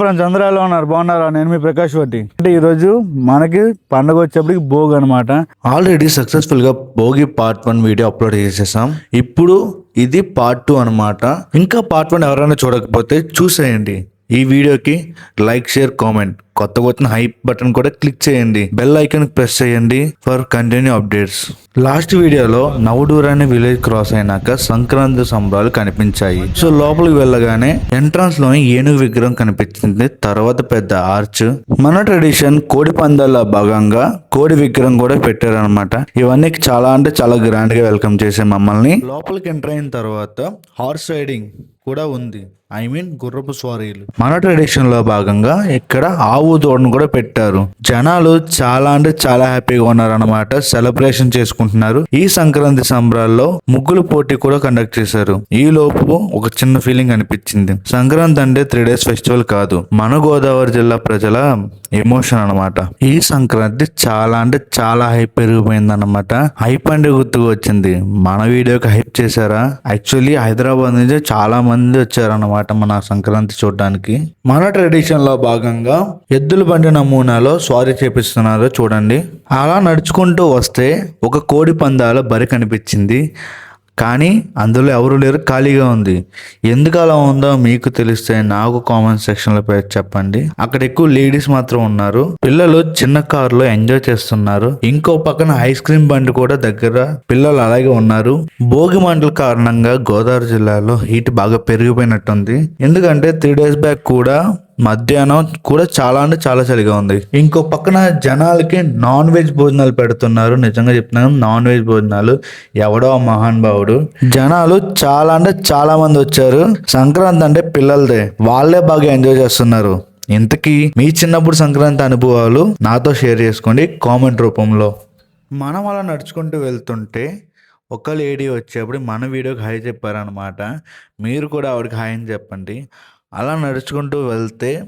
Friends అందరూ ఎలా ఉన్నారు. బాగున్నారా? నేను మీ ప్రకాష్ వడ్డీ అంటే ఈ రోజు మనకి పండుగ వచ్చేప్పటికి భోగ్ అనమాట ఆల్రెడీ సక్సెస్ఫుల్గా Bhogi part one video upload చేసేసాం. ఇప్పుడు ఇది పార్ట్ టూ అన్నమాట. ఇంకా పార్ట్ వన్ ఎవరైనా చూడకపోతే చూసేయండి. ఈ వీడియోకి లైక్ షేర్ కామెంట్ కొత్తగా వచ్చిన హైప్ బటన్ కూడా క్లిక్ చేయండి. బెల్ ఐకాన్ ప్రెస్ చేయండి ఫర్ కంటిన్యూ అప్డేట్స్ లాస్ట్ వీడియోలో నవడూర్ అనే విలేజ్ క్రాస్ అయినాక సంక్రాంతి సంబరాలు కనిపించాయి. సో లోపలికి వెళ్ళగానే ఎంట్రన్స్లోని ఏనుగు విగ్రహం కనిపించింది. తర్వాత పెద్ద ఆర్చ్ మన ట్రెడిషన్ కోడి పందాల భాగంగా కోడి విగ్రహం కూడా పెట్టారనమాట ఇవన్నీ చాలా అంటే చాలా గ్రాండ్గా వెల్కమ్ చేసే మమ్మల్ని. లోపలికి ఎంటర్ అయిన తర్వాత హార్స్ రైడింగ్ కూడా ఉంది. ఐ మీన్ గుర్రపు స్వారీలు. మన ట్రెడిషన్లో భాగంగా ఇక్కడ ఆవు దూడను కూడా పెట్టారు. జనాలు చాలా అంటే చాలా హ్యాపీగా ఉన్నారన్నమాట. సెలబ్రేషన్ చేసుకుంటున్నారు. ఈ సంక్రాంతి సంబరాల్లో ముగ్గులు పోటీ కూడా కండక్ట్ చేశారు. ఈ లోపు ఒక చిన్న ఫీలింగ్ అనిపించింది. సంక్రాంతి అంటే త్రీ డేస్ ఫెస్టివల్ కాదు. మన గోదావరి జిల్లా ప్రజల ఎమోషన్ అన్నమాట. ఈ సంక్రాంతి చాలా అంటే చాలా హైప్ పెరిగిపోయింది అనమాట హైప్ అంటే గుర్తుకు వచ్చింది. మన వీడియోకి హైప్ చేశారా? యాక్చువల్లీ హైదరాబాద్ నుంచి చాలా మంది వచ్చారన్నమాట మన సంక్రాంతి చూడడానికి. మన ట్రెడిషన్లో భాగంగా ఎద్దుల బండి నమూనాలో స్వారీ చేపిస్తున్నారు చూడండి. అలా నడుచుకుంటూ వస్తే ఒక కోడి పందాల బరి కనిపించింది. కానీ అందులో ఎవరు లేరు ఖాళీగా ఉంది. ఎందుకు అలా ఉందో మీకు తెలిస్తే నాకు కామెంట్ సెక్షన్లో పేరు చెప్పండి. అక్కడ ఎక్కువ లేడీస్ మాత్రం ఉన్నారు. పిల్లలు చిన్న కారులో ఎంజాయ్ చేస్తున్నారు. ఇంకో పక్కన ఐస్ క్రీమ్ బండి కూడా దగ్గర పిల్లలు అలాగే ఉన్నారు. భోగి మంటల కారణంగా గోదావరి జిల్లాలో హీట్ బాగా పెరిగిపోయినట్టుంది. ఎందుకంటే త్రీ డేస్ బ్యాక్ కూడా మధ్యాహ్నం కూడా చాలా అంటే చాలా చలిగా ఉంది. ఇంకో పక్కన జనాలకి నాన్ వెజ్ భోజనాలు పెడుతున్నారు. నిజంగా చెప్తున్నాను నాన్ వెజ్ భోజనాలు ఎవడో మహాన్ మహానుభావుడు జనాలు చాలా అంటే చాలా మంది వచ్చారు. సంక్రాంతి అంటే పిల్లలదే. వాళ్ళే బాగా ఎంజాయ్ చేస్తున్నారు. ఇంతకీ మీ చిన్నప్పుడు సంక్రాంతి అనుభవాలు నాతో షేర్ చేసుకోండి కామెంట్ రూపంలో. మనం అలా నడుచుకుంటూ వెళ్తుంటే ఒక లేడీ వచ్చేప్పుడు మన వీడియోకి హాయ్ చెప్పారనమాట మీరు కూడా ఆవిడకి హాయ్ అని చెప్పండి. అలా నడుచుకుంటూ వెళ్తే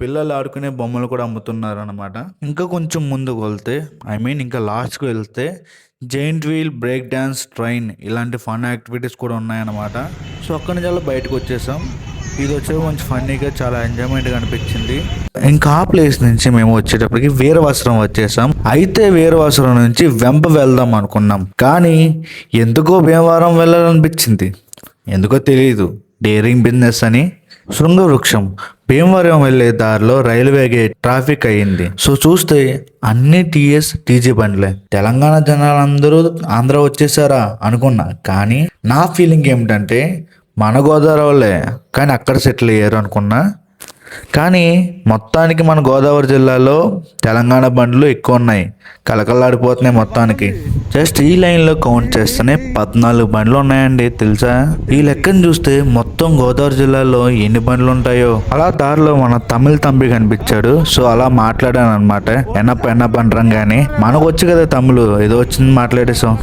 పిల్లలు ఆడుకునే బొమ్మలు కూడా అమ్ముతున్నారు అనమాట ఇంకా కొంచెం ముందుకు వెళ్తే ఐ మీన్ ఇంకా లాస్ట్కి వెళ్తే giant wheel break dance train ఇలాంటి ఫన్ యాక్టివిటీస్ కూడా ఉన్నాయన్నమాట. సో అక్కడి నుంచి అలా బయటకు వచ్చేసాం. ఇది వచ్చే కొంచెం ఫన్నీగా చాలా ఎంజాయ్మెంట్గా అనిపించింది. ఇంకా ఆ ప్లేస్ నుంచి మేము వచ్చేటప్పటికి వీరవసరం వచ్చేసాం. అయితే వీరవసరం నుంచి వెంప వెళ్దాం అనుకున్నాం. కానీ ఎందుకో భీమవరం వెళ్ళాలనిపించింది. ఎందుకో తెలియదు డేరింగ్ బిజినెస్ అని. శృంగవృక్షం. భీమవరం వెళ్ళే దారిలో రైల్వే గేట్ ట్రాఫిక్ అయ్యింది. సో చూస్తే అన్ని టీఎస్ టీజీ బండ్లే. తెలంగాణ జనాలందరూ ఆంధ్ర వచ్చేసారా అనుకున్నా. కానీ నా ఫీలింగ్ ఏమిటంటే మన గోదావరి వాళ్ళే. కానీ అక్కడ సెటిల్ అయ్యారు అనుకున్నా. కానీ మొత్తానికి మన గోదావరి జిల్లాలో తెలంగాణ బండ్లు ఎక్కువ ఉన్నాయి. కలకలాడిపోతున్నాయి మొత్తానికి. జస్ట్ ఈ లైన్లో కౌంట్ చేస్తేనే పద్నాలుగు బండ్లు ఉన్నాయండి. తెలుసా? ఈ లెక్కను చూస్తే మొత్తం గోదావరి జిల్లాలో ఎన్ని బండ్లు ఉంటాయో. అలా దారిలో మన తమిళ తంబి కనిపించాడు. సో అలా మాట్లాడాను అనమాట ఎన్నప్ప ఎన్నప్ప బండ్రం కానీ మనకు వచ్చు కదా తమ్ముడు ఏదో వచ్చింది మాట్లాడేసాం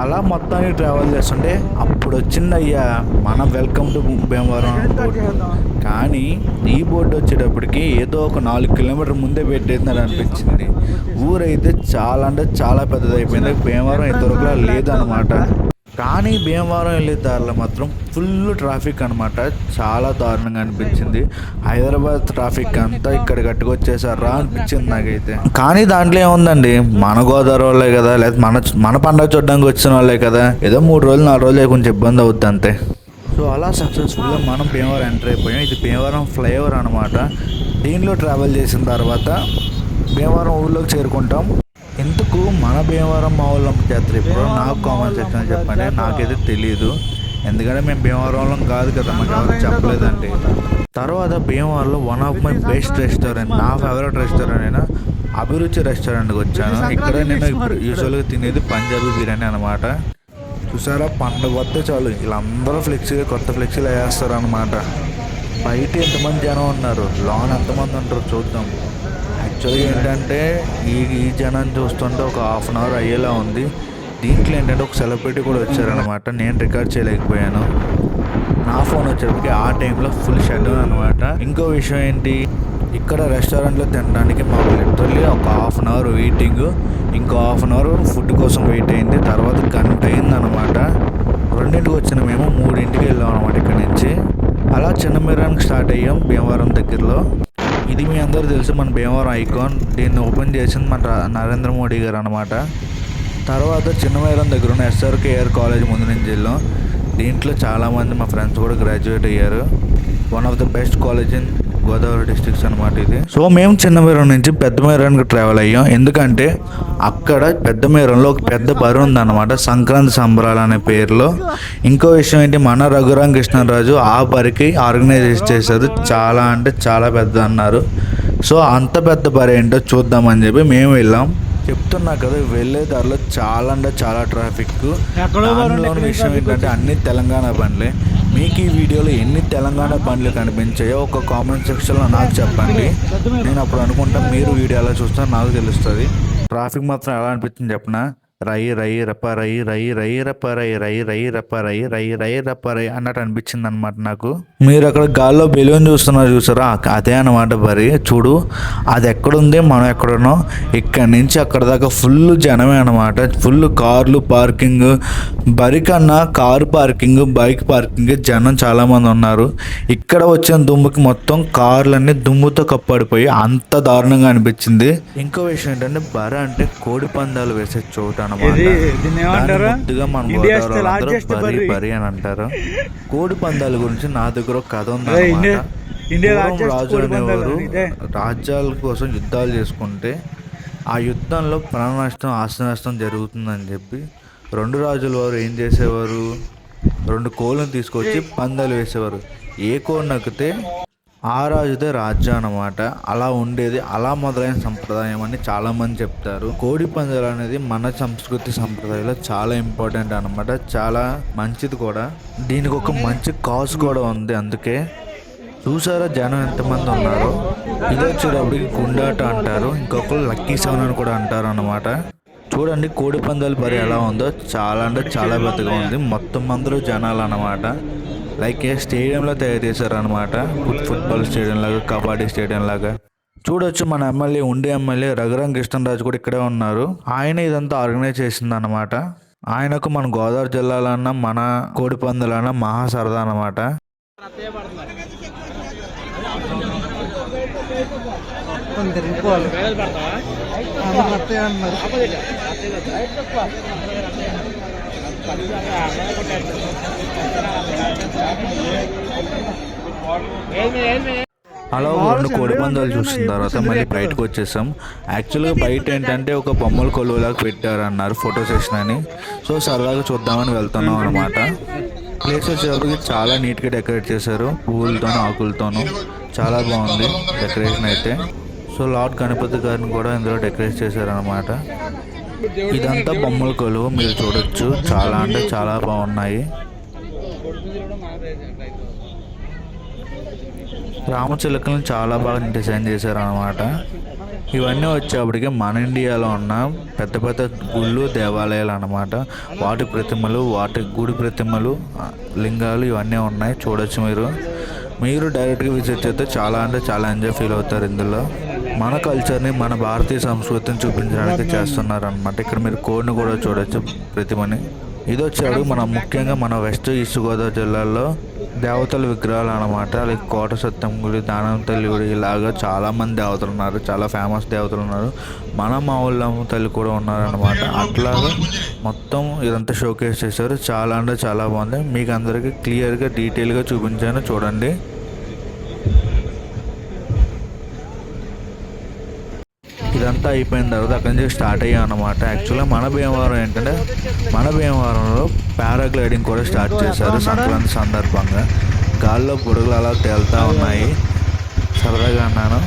అలా మొత్తానికి ట్రావెల్ చేస్తుంటే అప్పుడు వచ్చింది అయ్యా మన వెల్కమ్ టు భీమవరం బోర్డు కానీ ఈ బోర్డు వచ్చేటప్పటికి ఏదో ఒక నాలుగు కిలోమీటర్ ముందే పెట్టేసినారు అనిపించింది. ఊరైతే చాలా అంటే చాలా పెద్దదైపోయింది. భీమవరం ఇంతవరకు లేదనమాట కానీ భీమవరం వెళ్ళే దారిలో మాత్రం ఫుల్ ట్రాఫిక్ అనమాట చాలా దారుణంగా అనిపించింది. హైదరాబాద్ ట్రాఫిక్ అంతా ఇక్కడ కట్టుకొచ్చేసారా అనిపించింది నాకైతే. కానీ దాంట్లో ఏముందండి? మన గోదావరి వాళ్ళే కదా? లేదా మన మన పండగ చూడడానికి వచ్చిన వాళ్ళే కదా? ఏదో మూడు రోజులు నాలుగు రోజులు కొంచెం ఇబ్బంది అవుద్ది అంతే. సో అలా సక్సెస్ఫుల్గా మనం భీమవరం ఎంటర్ అయిపోయాం. ఇది భీమవరం ఫ్లైఓవర్ అనమాట దీనిలో ట్రావెల్ చేసిన తర్వాత భీమవరం ఊళ్ళోకి చేరుకుంటాం. ఎందుకు మన భీమవరం మా ఊళ్ళమ్మ జాతర ఇప్పుడు నాకు కామెంట్ సెక్షన్ చెప్పండి. నాకైతే తెలియదు ఎందుకంటే మేము భీమవరంలో కాదు కదా మాకు ఎవరు చెప్పలేదండి. తర్వాత భీమవరంలో one of my best restaurant నా ఫేవరెట్ రెస్టారెంట్ అయినా అభిరుచి రెస్టారెంట్కి వచ్చాను. ఇక్కడ నేను ఇప్పుడు యూజువల్గా తినేది పంజాబీ బిర్యానీ అనమాట చూసారా? పండుగ వస్తే చాలు. వీళ్ళందరూ ఫ్లెక్సీ కొత్త ఫ్లెక్సీలు వేస్తారు అనమాట బయట ఎంతమంది జనం ఉన్నారు? లోన్ ఎంతమంది ఉంటారు చూద్దాం. యాక్చువల్గా ఏంటంటే ఈ ఈ జనాన్ని చూస్తుంటే ఒక హాఫ్ అన్ అవర్ అయ్యేలా ఉంది. దీంట్లో ఏంటంటే ఒక సెలబ్రిటీ కూడా వచ్చారనమాట నేను రికార్డ్ చేయలేకపోయాను. నా ఫోన్ వచ్చేప్పటికి ఆ టైంలో ఫుల్ షెడ్యూల్ అనమాట ఇంకో విషయం ఏంటి? ఇక్కడ రెస్టారెంట్లో తినడానికి మాకు లిటరల్లీ ఒక హాఫ్ అన్ అవర్ వెయిటింగ్ ఇంకో హాఫ్ అన్ అవర్ ఫుడ్ కోసం వెయిట్ అయింది. తర్వాత గంట అయిందనమాట రెండింటికి వచ్చిన మేము మూడింటికి వెళ్ళాం అనమాట ఇక్కడ నుంచి. అలా చిన్న మీరానికి స్టార్ట్ అయ్యాం భీమవరం దగ్గరలో. ఇది మీ అందరూ తెలుసు మన భీమవరం ఐకాన్. దీన్ని ఓపెన్ చేసింది మన నరేంద్ర మోడీ గారు అనమాట తర్వాత చిన్నవైరం దగ్గర ఉన్న ఎస్ఆర్కేఆర్ కాలేజ్ ముందు నుంచి వెళ్ళాం. దీంట్లో చాలామంది మా ఫ్రెండ్స్ కూడా గ్రాడ్యుయేట్ అయ్యారు. One of the best college in Godavari districts అనమాట ఇది. సో మేము చిన్నమేరం నుంచి పెద్ద మేరానికి ట్రావెల్ అయ్యాం. ఎందుకంటే అక్కడ పెద్ద మేరంలో ఒక పెద్ద బరి ఉందన్నమాట సంక్రాంతి సంబరాలు అనే పేరులో. ఇంకో విషయం ఏంటి మన రఘురామ కృష్ణరాజు ఆ బరికి ఆర్గనైజ్ చేశారు చాలా అంటే చాలా పెద్ద అన్నారు సో అంత పెద్ద బరి ఏంటో చూద్దామని చెప్పి మేము వెళ్ళాం. చెప్తున్నా కదా వెళ్ళే దారిలో చాలా అంటే చాలా ట్రాఫిక్ విషయం ఏంటంటే అన్ని తెలంగాణ బండ్లే. మీకు ఈ వీడియోలో ఎన్ని తెలంగాణ బండ్లు కనిపించాయో ఒక కామెంట్ సెక్షన్లో నాకు చెప్పండి. నేను అప్పుడు అనుకుంటా మీరు వీడియో ఎలా చూస్తారో నాకు తెలుస్తుంది. ట్రాఫిక్ మాత్రం ఎలా అనిపించింది చెప్పనా? రై రై రప్ప రై రై రై రప రై రై రై రప రై రై రై రప రై అన్నట్టు అనిపించింది అనమాట నాకు. మీరు అక్కడ గాల్లో బెలూన్ చూస్తున్నారు చూసారా? అదే అనమాట మరి చూడు అది ఎక్కడుంది? మనం ఎక్కడున్నాం? ఇక్కడి నుంచి అక్కడ దాకా ఫుల్ జనమే అనమాట ఫుల్ కార్లు పార్కింగ్ బరి కన్నా కారు పార్కింగ్ బైక్ పార్కింగ్ జనం చాలా మంది ఉన్నారు. ఇక్కడ వచ్చిన దుమ్ముకి మొత్తం కార్లన్నీ దుమ్ముతో కప్పడిపోయి అంత దారుణంగా అనిపించింది. ఇంకో విషయం ఏంటంటే బర అంటే కోడి పందాలు వేసే చోటు అనమాట బరి. బరి. అని అంటారు. కోడి పందాల గురించి నా దగ్గర ఒక కథ ఉంది రాజు అనేవారు. రాజ్యాల కోసం యుద్ధాలు చేసుకుంటే ఆ యుద్ధంలో ప్రాణ నష్టం ఆస్తి నష్టం జరుగుతుందని చెప్పి రెండు రాజుల వారు ఏం చేసేవారు? రెండు కోళ్ళను తీసుకొచ్చి పందాలు వేసేవారు. ఏ కోడి నక్కితే ఆ రాజుదే రాజ్యం అన్నమాట. అలా ఉండేది అలా మొదలైన సంప్రదాయం అని చాలా మంది చెప్తారు. కోడి పందాలు అనేది మన సంస్కృతి సంప్రదాయంలో చాలా ఇంపార్టెంట్ అన్నమాట. చాలా మంచిది కూడా. దీనికి ఒక మంచి కాజ్ కూడా ఉంది అందుకే. చూసారా జనం ఎంతమంది ఉన్నారు? ఇది వచ్చేటప్పటికి గుండాట అంటారు. ఇంకొకరు లక్కీ సెవెన్ అని కూడా అంటారు అన్నమాట. చూడండి కోడి పందాలు బరి ఎలా ఉందో. చాలా అంటే చాలా పెద్దగా ఉంది. మొత్తం అందరూ జనాలు అన్నమాట లైక్ ఏ స్టేడియంలో తయారు చేశారు అనమాట ఫుట్బాల్ స్టేడియం లాగా కబడ్డీ స్టేడియం లాగా. చూడొచ్చు మన ఎమ్మెల్యే ఉండే ఎమ్మెల్యే రఘురాం కృష్ణరాజు కూడా ఇక్కడే ఉన్నారు. ఆయన ఇదంతా ఆర్గనైజ్ చేసింది అనమాట ఆయనకు మన గోదావరి జిల్లాలన్నా మన కోడి పందాలన్నా మహా సరదా అనమాట అలా ఒక రెండు కోడి పందాలు చూసిన తర్వాత మళ్ళీ బయటకు వచ్చేసాం. యాక్చువల్గా బయట ఏంటంటే ఒక బొమ్మల కొలువులాగా పెట్టారన్నారు ఫోటో సెషన్ అని. సో సరదాగా చూద్దామని వెళ్తున్నాం అనమాట ప్లేస్ వచ్చేటప్పటికి చాలా నీట్గా డెకరేట్ చేశారు. పువ్వులతోనూ ఆకులతోనూ. చాలా బాగుంది డెకరేషన్ అయితే. సో లార్డ్ గణపతి గారిని కూడా ఇందులో డెకరేట్ చేశారనమాట ఇదంతా బొమ్మల కొలువు మీరు చూడొచ్చు. చాలా అంటే చాలా బాగున్నాయి. రామచిలకలను చాలా బాగా డిజైన్ చేశారు అనమాట ఇవన్నీ వచ్చేప్పటికి మన ఇండియాలో ఉన్న పెద్ద పెద్ద గుళ్ళు దేవాలయాలు అన్నమాట. వాటి ప్రతిమలు వాటి గుడి ప్రతిమలు లింగాలు ఇవన్నీ ఉన్నాయి. చూడొచ్చు మీరు. మీరు డైరెక్ట్గా విజిట్ చేస్తే చాలా అంటే చాలా ఎంజాయ్ ఫీల్ అవుతారు ఇందులో. మన కల్చర్ని మన భారతీయ సంస్కృతిని చూపించడానికి చేస్తున్నారు అనమాట ఇక్కడ మీరు కోడ్ని కూడా చూడొచ్చు ప్రతిమని. ఇది వచ్చాడు మన ముఖ్యంగా మన వెస్ట్ ఈస్ట్ గోదావరి జిల్లాలో దేవతల విగ్రహాలు అనమాట లైక్ కోట సత్యం గుడి దానం తల్లి గుడి ఇలాగా చాలా మంది దేవతలు ఉన్నారు. చాలా ఫేమస్ దేవతలు ఉన్నారు. మన మా ఊళ్ళో తల్లి కూడా ఉన్నారనమాట అట్లాగా మొత్తం ఇదంతా షోకేస్ చేశారు. చాలా అంటే చాలా బాగుంది. మీకు అందరికీ క్లియర్గా డీటెయిల్గా చూపించాను. చూడండి. ఇదంతా అయిపోయిన తర్వాత అక్కడి నుంచి స్టార్ట్ అయ్యాం అనమాట యాక్చువల్గా మన భీమవరం ఏంటంటే మన భీమవరంలో పారాగ్లైడింగ్ కూడా స్టార్ట్ చేశారు సంక్రాంతి సందర్భంగా. గాల్లో బుడగలు అలా తేలుతూ ఉన్నాయి. సరదాగా అన్నాను.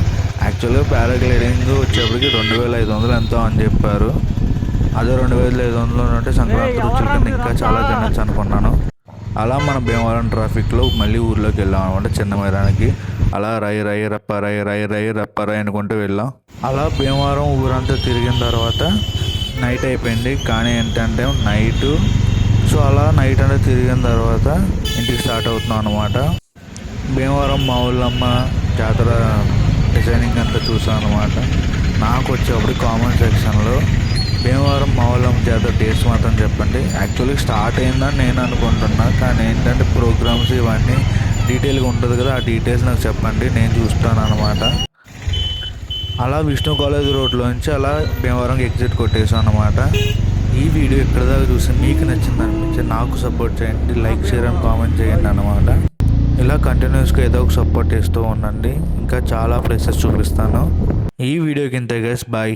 యాక్చువల్గా పారాగ్లైడింగ్ వచ్చేప్పటికి రెండు వేల ఐదు వందలు ఎంతో అని చెప్పారు. అదే రెండు వేల ఐదు వందలు అంటే సంక్రాంతి రుచులు కింద ఇంకా చాలా తినచ్చు అనుకున్నాను. అలా మన భీమవరం ట్రాఫిక్లో మళ్ళీ ఊర్లోకి వెళ్ళాం అనమాట చిన్న మైదానికి అలా రై రై రప్ప రై రై రై రప్ప రై అనుకుంటూ వెళ్ళాం. అలా భీమవరం ఊరంతా తిరిగిన తర్వాత నైట్ అయిపోయింది. కానీ ఏంటంటే నైట్ సో అలా నైట్ అంటే తిరిగిన తర్వాత ఇంటికి స్టార్ట్ అవుతున్నాం అనమాట భీమవరం మా ఊళ్ళమ్మ జాతర డిజైనింగ్ అంతా చూసాను అనమాట నాకు వచ్చేప్పుడు కామెంట్ సెక్షన్లో భీమవరం మావలం జాతర డేట్స్ మాత్రం చెప్పండి. యాక్చువల్లీ స్టార్ట్ అయిందని నేను అనుకుంటున్నా. కానీ ఏంటంటే ప్రోగ్రామ్స్ ఇవన్నీ డీటెయిల్గా ఉంటుంది కదా ఆ డీటెయిల్స్ నాకు చెప్పండి నేను చూస్తాను అనమాట అలా విష్ణు కాలేజ్ రోడ్లోంచి అలా భీమవరం ఎగ్జిట్ కొట్టేసాం అనమాట ఈ వీడియో ఎక్కడ దాకా చూసి మీకు నచ్చింది అనిపించి నాకు సపోర్ట్ చేయండి లైక్ షేర్ అండ్ కామెంట్ చేయండి అనమాట ఇలా కంటిన్యూస్గా ఏదో ఒక సపోర్ట్ చేస్తూ ఉండండి. ఇంకా చాలా ప్లేసెస్ చూపిస్తాను. ఈ వీడియోకి ఇంతే గైస్ బాయ్